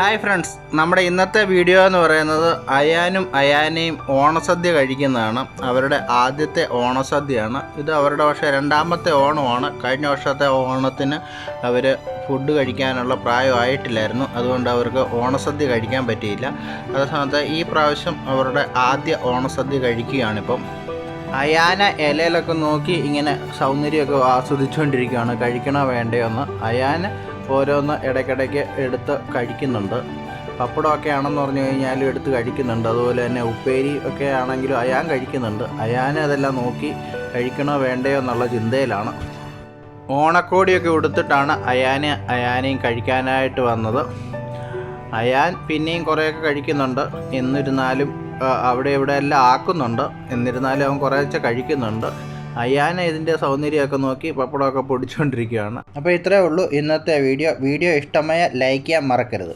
Hi friends നമ്മുടെ ഇന്നത്തെ video എന്ന് പറയുന്നത് അയാനും അയാനയും ഓണസദ്യ കഴിക്കുന്നതാണ്. അവരുടെ ആദ്യത്തെ ഓണസദ്യയാണ്. ഇത് അവരുടെ പക്ഷേ രണ്ടാമത്തെ ഓണമാണ്. കഴിഞ്ഞ വർഷത്തെ ഓണത്തിന് അവർ ഫുഡ് കഴിക്കാനുള്ള പ്രായമായിട്ടില്ലായിരുന്നു. അതുകൊണ്ട് അവർക്ക് ഓണസദ്യ കഴിക്കാൻ പറ്റിയില്ല. അതേസമയത്ത് ഈ പ്രാവശ്യം അവരുടെ ആദ്യ ഓണസദ്യ കഴിക്കുകയാണിപ്പം. അയാന ഇലയിലൊക്കെ നോക്കി ഇങ്ങനെ സൗന്ദര്യമൊക്കെ ആസ്വദിച്ചുകൊണ്ടിരിക്കുകയാണ്. കഴിക്കണോ വേണ്ടയോ എന്ന്. അയാന ഓരോന്ന് ഇടയ്ക്കിടയ്ക്ക് എടുത്ത് കഴിക്കുന്നുണ്ട്. പപ്പടമൊക്കെ ആണെന്ന് പറഞ്ഞു കഴിഞ്ഞാലും എടുത്ത് കഴിക്കുന്നുണ്ട്. അതുപോലെ തന്നെ ഉപ്പേരി ഒക്കെ ആണെങ്കിലും അയാൻ കഴിക്കുന്നുണ്ട്. അയാൻ അതെല്ലാം നോക്കി കഴിക്കണോ വേണ്ടയോ എന്നുള്ള ചിന്തയിലാണ്. ഓണക്കോടിയൊക്കെ ഉടുത്തിട്ടാണ് അയാനെ അയാനെയും കഴിക്കാനായിട്ട് വന്നത്. അയാൻ പിന്നെയും കുറേയൊക്കെ കഴിക്കുന്നുണ്ട്. എന്നിരുന്നാലും അവിടെ ഇവിടെ എല്ലാം ആക്കുന്നുണ്ട്. എന്നിരുന്നാലും അവൻ കുറേശ്ശെ കഴിക്കുന്നുണ്ട്. അയാന ഇതിന്റെ സൗന്ദര്യമൊക്കെ നോക്കി പപ്പടമൊക്കെ പൊടിച്ചുകൊണ്ടിരിക്കുകയാണ് അപ്പോൾ ഇത്രയേ ഉള്ളൂ ഇന്നത്തെ വീഡിയോ. വീഡിയോ ഇഷ്ടമായ ലൈക്ക് ചെയ്യാൻ മറക്കരുത്.